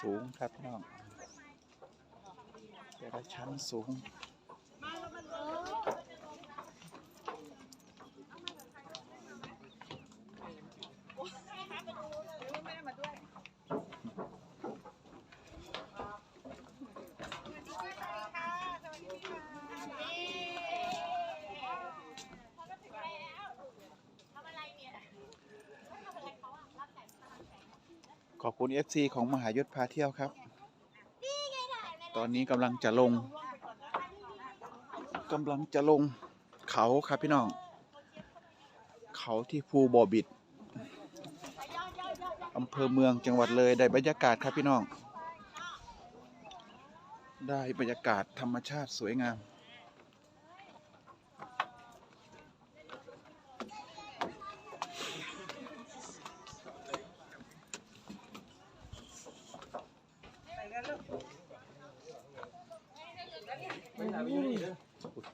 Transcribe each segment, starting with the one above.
สูงครับพี่น้องแต่ละชั้นสูง ขอบคุณ FC ของมหายศพาเที่ยวครับ ตอนนี้กำลังจะลงกำลังจะลงเขาครับพี่น้อง เขาที่ภูบ่อบิดอำเภอเมืองจังหวัดเลยได้บรรยากาศครับพี่น้อง ได้บรรยากาศธรรมชาติสวยงาม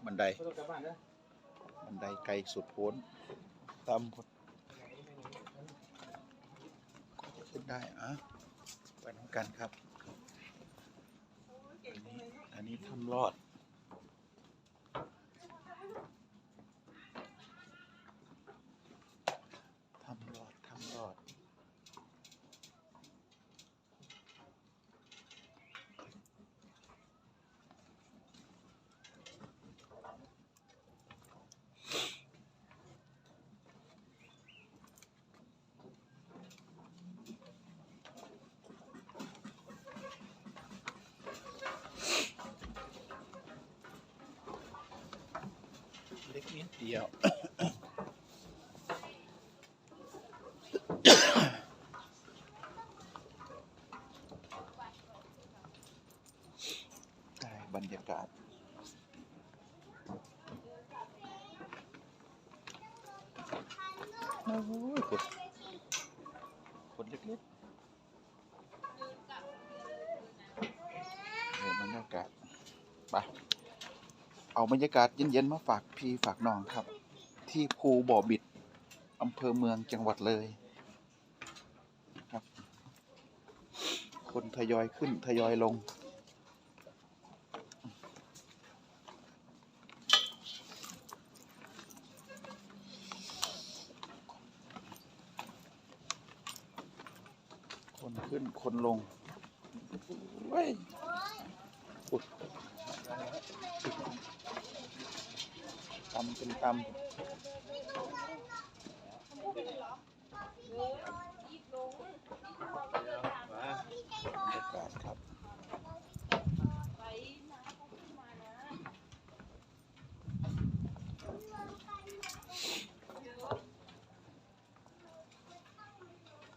บันได บันไดไกลสุดโพ้นตามคนขึ้นได้อะไปน้องกันครับ อันนี้ทำรอด ทำรอด ทำรอด เล็กนิดเดียวได้บรรยากาศโอ้ยคนคนเล็กๆเห็นบรรยากาศไป เอาบรรยากาศเย็นๆมาฝากพี่ฝากน้องครับ ที่ภูบ่อบิดอำเภอเมืองจังหวัดเลยครับ คนทยอยขึ้นทยอยลง คนขึ้นคนลงเว้ยอุ๊ย ตำเป็นตำบรรยากาศครับ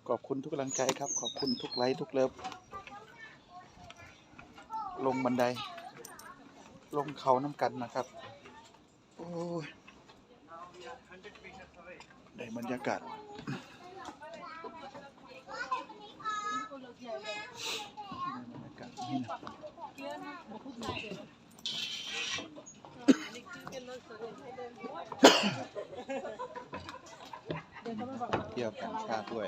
ขอบคุณทุกกำลังใจครับ ขอบคุณทุกไลค์ทุกเลิฟ ลงบันได ลงเขาน้ำกันนะครับ โอ้ยได้บรรยากาศได้บรรยากาศนี่นะเที่ยวต่างชาติด้วย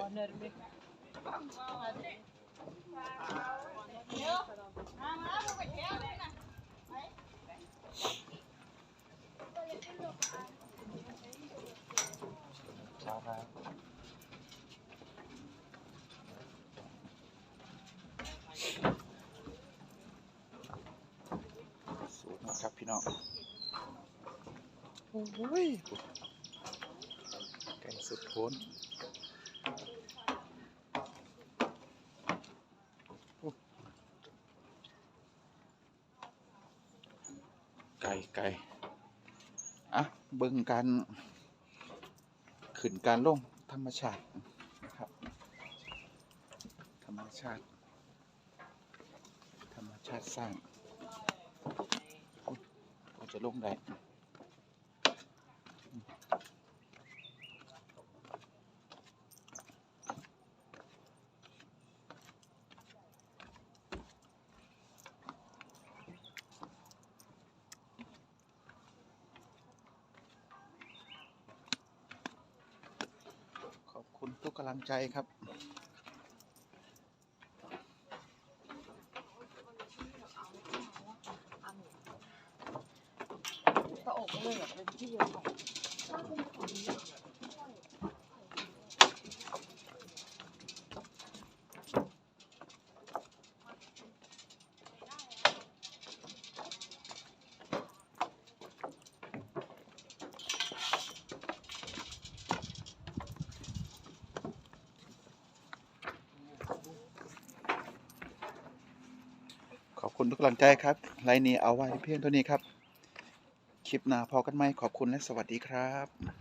เช้าครับสูง นะครับพี่น้องโอ้ยไก่สุดโพ้นโอ้ไก่ไก่อะเบิ่งการขึ้นการลงธรรมชาตินะครับ ธรรมชาติ ธรรมชาติสร้างอุ๊ยก็ จะลงได้ขอบคุณทุกกำลังใจครับ เลยแบบเป็นที่เดียวกันขอบคุณทุกกำลังใจครับ ไลน์นี้เอาไว้เพียงเท่านี้ครับ ลิปหน้าพอกันไหมขอบคุณและสวัสดีครับ